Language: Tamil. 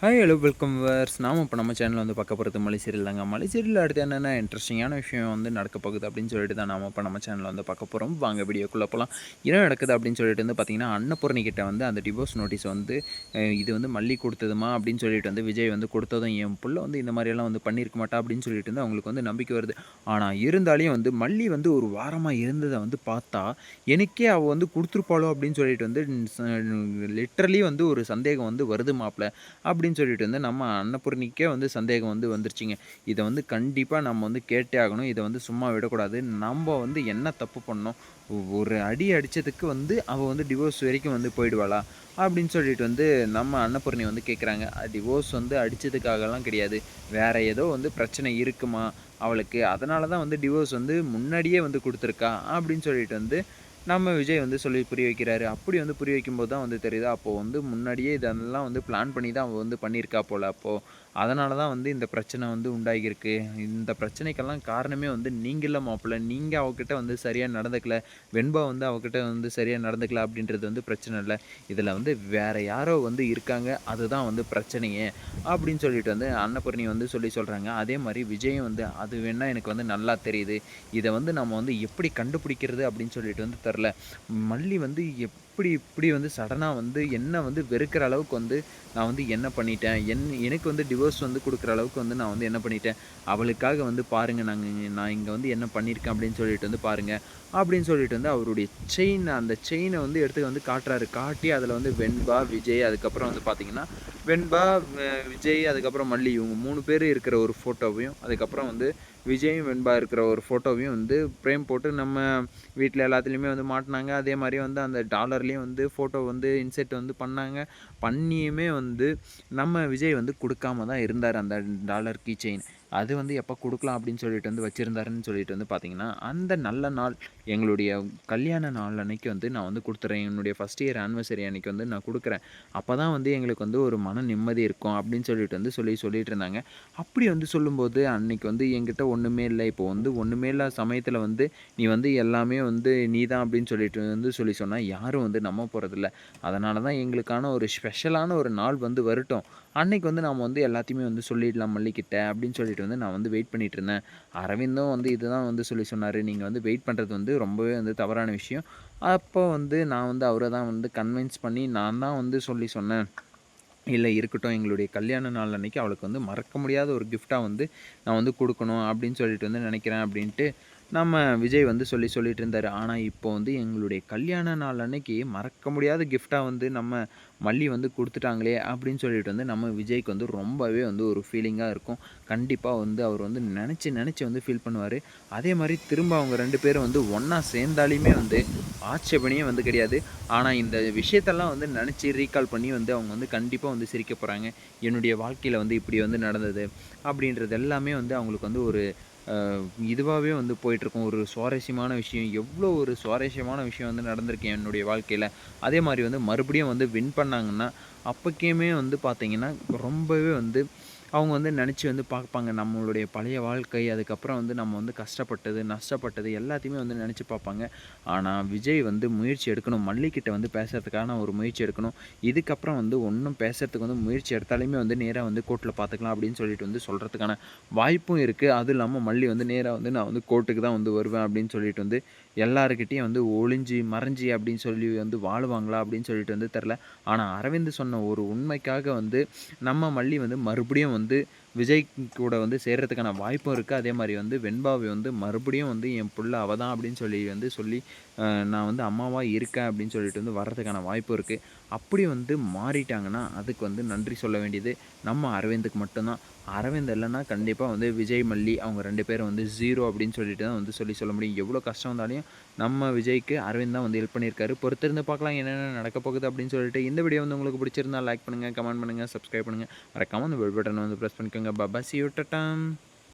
ஹாய் ஹலோ வெல்கம் வர்ஸ் நாம இப்போ நம்ம சேனலில் வந்து பார்க்க போகிறது மலை சீரியல் தாங்க. மலை சீரியல் அடுத்து என்னென்ன இன்ட்ரெஸ்டிங்கான விஷயம் வந்து நடக்க போகுது அப்படின்னு சொல்லிட்டு தான் நாம் இப்போ நம்ம சேனலில் வந்து பார்க்க போகிறோம் வாங்க வீடியோக்குள்ளே போகலாம் என்ன நடக்குது அப்படின்னு சொல்லிட்டு வந்து பார்த்தீங்கன்னா அன்னபூர்ணி கிட்ட வந்து அந்த டிவோர்ஸ் நோட்டீஸ் வந்து இது வந்து மல்லி கொடுத்ததுமா அப்படின்னு சொல்லிட்டு வந்து விஜய் வந்து கொடுத்ததும் என் பிள்ளை வந்து இந்த மாதிரியெல்லாம் வந்து பண்ணியிருக்க மாட்டா அப்படின்னு சொல்லிட்டு வந்து அவங்களுக்கு வந்து நம்பிக்கை வருது. ஆனால் இருந்தாலையும் வந்து மல்லி வந்து ஒரு வாரமாக இருந்ததை வந்து பார்த்தா எனக்கே அவள் வந்து கொடுத்துருப்பாளோ அப்படின்னு சொல்லிட்டு வந்து லிட்ரலி வந்து ஒரு சந்தேகம் வந்து வருது மாப்பிள்ள அப்படின்னு சொல்லிட்டு வந்து நம்ம அன்னபூர்ணிக்கே வந்து சந்தேகம் வந்து வந்துருச்சுங்க. இதை வந்து கண்டிப்பாக நம்ம வந்து கேட்டே ஆகணும். இதை வந்து சும்மா விடக்கூடாது. நம்ம வந்து என்ன தப்பு பண்ணோம்? ஒரு அடி அடித்ததுக்கு வந்து அவள் வந்து டிவோர்ஸ் வரைக்கும் வந்து போயிடுவாளா? அப்படின்னு சொல்லிட்டு வந்து நம்ம அன்னபூர்ணி வந்து கேட்குறாங்க டிவோர்ஸ் வந்து அடித்ததுக்காகலாம் கிடையாது. வேற ஏதோ வந்து பிரச்சனை இருக்குமா அவளுக்கு? அதனால தான் வந்து டிவோர்ஸ் வந்து முன்னாடியே வந்து கொடுத்துருக்கா? அப்படின்னு சொல்லிட்டு வந்து நம்ம விஜய் வந்து சொல்லி புரிய வைக்கிறாரு. அப்படி வந்து புரிய வைக்கும்போது தான் வந்து தெரியுது. அப்போது வந்து முன்னாடியே இதெல்லாம் வந்து பிளான் பண்ணி தான் அவள் வந்து பண்ணியிருக்கா போல். அப்போது அதனால தான் வந்து இந்த பிரச்சனை வந்து உண்டாகியிருக்கு. இந்த பிரச்சனைக்கெல்லாம் காரணமே வந்து நீங்கள மாப்பிள்ள. நீங்கள் அவகிட்ட வந்து சரியாக நடந்துக்கல. வெண்பா வந்து அவகிட்ட வந்து சரியாக நடந்துக்கல அப்படின்றது வந்து பிரச்சனை இல்லை. இதில் வந்து வேறு யாரோ வந்து இருக்காங்க. அதுதான் வந்து பிரச்சனையே அப்படின்னு சொல்லிட்டு வந்து அன்னபூர்ணி வந்து சொல்லி சொல்கிறாங்க அதே மாதிரி விஜயும் வந்து அது வேணால் எனக்கு வந்து நல்லா தெரியுது. இதை வந்து நம்ம வந்து எப்படி கண்டுபிடிக்கிறது அப்படின்னு சொல்லிட்டு வந்து தெரில மல்லி வந்து எப்படி இப்படி வந்து சடனாக வந்து என்ன வந்து வெறுக்கிற அளவுக்கு வந்து நான் வந்து என்ன பண்ணிட்டேன்? என் எனக்கு வந்து டிவோர்ஸ் வந்து கொடுக்குற அளவுக்கு வந்து நான் வந்து என்ன பண்ணிட்டேன்? அவளுக்காக வந்து பாருங்கள் நாங்கள் நான் இங்கே வந்து என்ன பண்ணியிருக்கேன் அப்படின்னு சொல்லிட்டு வந்து பாருங்கள் அப்படின்னு சொல்லிட்டு வந்து அவருடைய செயின் அந்த செயினை வந்து எடுத்து வந்து காட்டுறாரு. காட்டி அதில் வந்து வெண்பா விஜய் அதுக்கப்புறம் வந்து பார்த்தீங்கன்னா வெண்பா விஜய் அதுக்கப்புறம் மல்லி இவங்க மூணு பேர் இருக்கிற ஒரு ஃபோட்டோவையும் அதுக்கப்புறம் வந்து விஜயும் வெண்பா இருக்கிற ஒரு ஃபோட்டோவையும் வந்து ஃப்ரேம் போட்டு நம்ம வீட்டில் எல்லாத்துலேயுமே வந்து மாட்டினாங்க. அதே மாதிரி வந்து அந்த டாலர்லேயும் வந்து ஃபோட்டோ வந்து இன்செர்ட் வந்து பண்ணாங்க. பண்ணியுமே வந்து நம்ம விஜய் வந்து கொடுக்காம தான் இருந்தார் அந்த டாலர் கீ செயின் அது வந்து எப்போ கொடுக்கலாம் அப்படின்னு சொல்லிட்டு வந்து வச்சுருந்தாருன்னு சொல்லிட்டு வந்து பார்த்தீங்கன்னா அந்த நல்ல நாள் எங்களுடைய கல்யாண நாள் அன்னைக்கு வந்து நான் வந்து கொடுத்துறேன். என்னுடைய ஃபஸ்ட் இயர் ஆனிவர்சரி அன்னைக்கு வந்து நான் கொடுக்குறேன். அப்போ தான் வந்து எங்களுக்கு வந்து ஒரு மன நிம்மதி இருக்கும் அப்படின்னு சொல்லிட்டு வந்து சொல்லி சொல்லிட்டு இருந்தாங்க. அப்படி வந்து சொல்லும்போது அன்னைக்கு வந்து என்கிட்ட ஒன்றுமே இல்லை. இப்போ வந்து ஒன்றுமே இல்லாத சமயத்தில் வந்து நீ வந்து எல்லாமே வந்து நீ தான் அப்படின்னு சொல்லிட்டு வந்து சொல்லி சொன்னால் யாரும் வந்து நம்ப போகிறதில்ல அதனால தான் எங்களுக்கான ஒரு ஸ்பெஷலான ஒரு நாள் வந்து வரட்டும். அன்னைக்கு வந்து நாம் வந்து எல்லாத்தையுமே வந்து சொல்லிடலாம் மல்லிக்கிட்ட அப்படின்னு சொல்லிட்டு வந்து நான் வந்து வெயிட் பண்ணிட்டு இருந்தேன். அரவிந்தும் வந்து இதுதான் வந்து சொல்லி சொன்னார். நீங்கள் வந்து வெயிட் பண்ணுறது வந்து ரொம்பவே வந்து தவறான விஷயம். அப்போ வந்து நான் வந்து அவரை தான் வந்து கன்வின்ஸ் பண்ணி நான் தான் வந்து சொல்லி சொன்னேன். இல்லை இருக்கட்டும் எங்களுடைய கல்யாண நாள் அன்றைக்கி அவளுக்கு வந்து மறக்க முடியாத ஒரு கிஃப்டாக வந்து நான் வந்து கொடுக்கணும் அப்படின்னு சொல்லிட்டு வந்து நினைக்கிறேன் அப்படின்ட்டு நம்ம விஜய் வந்து சொல்லி சொல்லிட்டு இருந்தார் ஆனால் இப்போ வந்து எங்களுடைய கல்யாண நாள் அன்னைக்கு மறக்க முடியாத கிஃப்டாக வந்து நம்ம மல்லி வந்து கொடுத்துட்டாங்களே அப்படின்னு சொல்லிட்டு வந்து நம்ம விஜய்க்கு வந்து ரொம்பவே வந்து ஒரு ஃபீலிங்காக இருக்கும். கண்டிப்பாக வந்து அவர் வந்து நினச்சி நினச்சி வந்து ஃபீல் பண்ணுவார். அதே மாதிரி திரும்ப அவங்க ரெண்டு பேரும் வந்து ஒன்றா சேர்ந்தாலையுமே வந்து ஆட்சேபனையே வந்து கிடையாது. ஆனால் இந்த விஷயத்தெல்லாம் வந்து நினச்சி ரீகால் பண்ணி வந்து அவங்க வந்து கண்டிப்பாக வந்து சிரிக்க போகிறாங்க என்னுடைய வாழ்க்கையில் வந்து இப்படி வந்து நடந்தது அப்படின்றது எல்லாமே வந்து அவங்களுக்கு வந்து ஒரு இதுவாகவே வந்து போயிட்டுருக்கும். ஒரு சுவாரஸ்யமான விஷயம் எவ்வளோ ஒரு சுவாரஸ்யமான விஷயம் வந்து நடந்திருக்கு என்னுடைய வாழ்க்கையில். அதே மாதிரி வந்து மறுபடியும் வந்து வின் பண்ணாங்கன்னா அப்போக்கேமே வந்து பார்த்தீங்கன்னா ரொம்பவே வந்து அவங்க வந்து நினச்சி வந்து பார்ப்பாங்க. நம்மளுடைய பழைய வாழ்க்கை அதுக்கப்புறம் வந்து நம்ம வந்து கஷ்டப்பட்டது நஷ்டப்பட்டது எல்லாத்தையுமே வந்து நினச்சி பார்ப்பாங்க. ஆனால் விஜய் வந்து முயற்சி எடுக்கணும். மல்லிக்கிட்ட வந்து பேசுறதுக்கான ஒரு முயற்சி எடுக்கணும். இதுக்கப்புறம் வந்து ஒன்றும் பேசுறதுக்கு வந்து முயற்சி எடுத்தாலுமே வந்து நேராக வந்து கோர்ட்டில் பார்த்துக்கலாம் அப்படின்னு சொல்லிட்டு வந்து சொல்கிறதுக்கான வாய்ப்பும் இருக்குது அதுவும் இல்லாமல் மல்லி வந்து நேராக வந்து நான் வந்து கோர்ட்டுக்கு தான் வந்து வருவேன் அப்படின்னு சொல்லிட்டு வந்து எல்லாருக்கிட்டேயும் வந்து ஒளிஞ்சு மறைஞ்சி அப்படின்னு சொல்லி வந்து வாழுவாங்களா அப்படின்னு சொல்லிட்டு வந்து தெரில ஆனால் அரவிந்த் சொன்ன ஒரு உண்மைக்காக வந்து நம்ம மல்லி வந்து மறுபடியும் வந்து விஜய் கூட வந்து சேர்கிறதுக்கான வாய்ப்பும் இருக்குது அதே மாதிரி வந்து வெண்பாவை வந்து மறுபடியும் வந்து என் பிள்ளை அவ தான் அப்படின்னு சொல்லி வந்து சொல்லி நான் வந்து அம்மாவாக இருக்கேன் அப்படின்னு சொல்லிட்டு வந்து வர்றதுக்கான வாய்ப்பு இருக்குது அப்படி வந்து மாறிட்டாங்கன்னா அதுக்கு வந்து நன்றி சொல்ல வேண்டியது நம்ம அரவிந்துக்கு மட்டும்தான். அரவிந்த் இல்லைன்னா கண்டிப்பாக வந்து விஜய் மல்லி அவங்க ரெண்டு பேரும் வந்து ஜீரோ அப்படின்னு சொல்லிட்டு தான் வந்து சொல்லி சொல்ல முடியும். எவ்வளோ கஷ்டம் வந்தாலையும் நம்ம விஜய்க்கு அரவிந்த் தான் வந்து ஹெல்ப் பண்ணியிருக்காரு. பொறுத்திருந்து பார்க்கலாம் என்னென்ன நடக்க போகுது அப்படின்னு சொல்லிட்டு இந்த வீடியோ வந்து உங்களுக்கு பிடிச்சிருந்தா லைக் பண்ணுங்கள் கமெண்ட் பண்ணுங்கள் சப்ஸ்கிரைப் பண்ணுங்கள் மறக்காமல் அந்த பெல் பட்டனை வந்து ப்ரெஸ் பண்ணிக்கோங்க. hanggang bababa. Tatam!